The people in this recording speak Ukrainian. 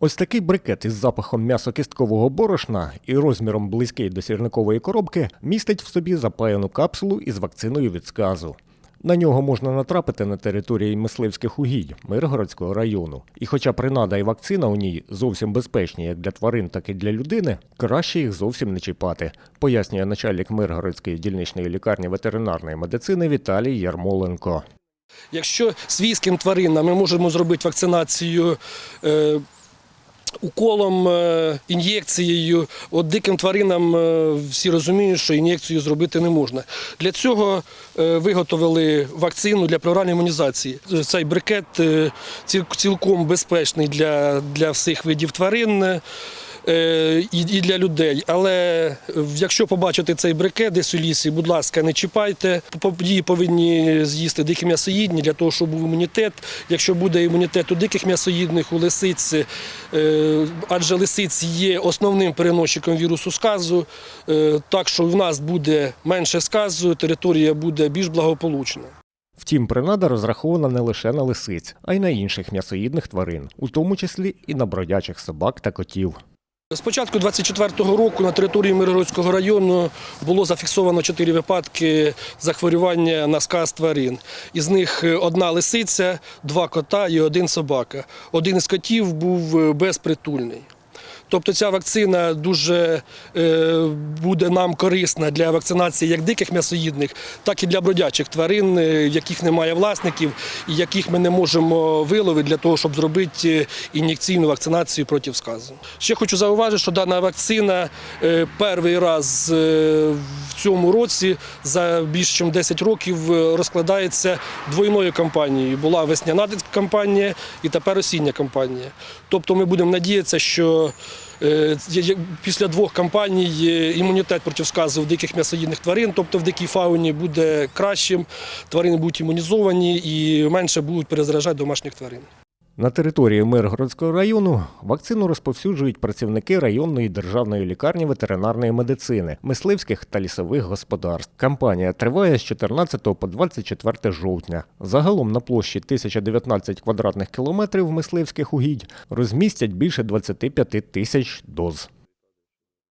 Ось такий брикет із запахом м'ясо-кісткового борошна і розміром близький до сірникової коробки містить в собі запаяну капсулу із вакциною від сказу. На нього можна натрапити на території мисливських угідь Миргородського району. І хоча принада і вакцина у ній зовсім безпечні як для тварин, так і для людини, краще їх зовсім не чіпати, пояснює начальник Миргородської дільничної лікарні ветеринарної медицини Віталій Ярмоленко. Якщо свійським тваринам ми можемо зробити вакцинацію е, уколом, е, ін'єкцією, от диким тваринам е, всі розуміють, що ін'єкцію зробити не можна. Для цього е, виготовили вакцину для плюральної імунізації. Цей брикет цілком безпечний для, для всіх видів тварин. Е, І для людей, але е, якщо побачите цей брикет десь у лісі, будь ласка, не чіпайте. Її повинні з'їсти дикі м'ясоїдні для того, щоб був імунітет. Якщо буде імунітет у диких м'ясоїдних, у лисиць, е, адже лисиць є основним переносчиком вірусу сказу, так що в нас буде менше сказу, територія буде більш благополучна. Втім, принада розрахована не лише на лисиць, а й на інших м'ясоїдних тварин, у тому числі і на бродячих собак та котів. З початку 24-го року на території Миргородського району було зафіксовано чотири випадки захворювання на сказ тварин. Із них одна лисиця, два кота і один собака. Один із котів був е, безпритульний. Тобто ця вакцина дуже е, буде нам корисна для вакцинації як диких м'ясоїдних, так і для бродячих тварин, е, яких немає власників і яких ми не можемо виловити для того, щоб зробити е, ін'єкційну вакцинацію проти сказу. Ще хочу зауважити, що дана вакцина перший раз в цьому році за більш ніж 10 років е, розкладається двойною кампанією. Була весняна кампанія і тепер осіння кампанія. Тобто ми будемо надіятися, що е, після двох кампаній е, імунітет проти сказу в диких м'ясоїдних тварин, тобто в дикій фауні буде кращим, тварини будуть імунізовані і менше будуть перезаражати домашніх тварин. На території Миргородського району вакцину розповсюджують працівники районної державної лікарні ветеринарної медицини, мисливських та лісових господарств. Кампанія триває з 14 по 24 жовтня. Загалом на площі 1019 квадратних кілометрів мисливських угідь розмістять більше 25 тисяч доз.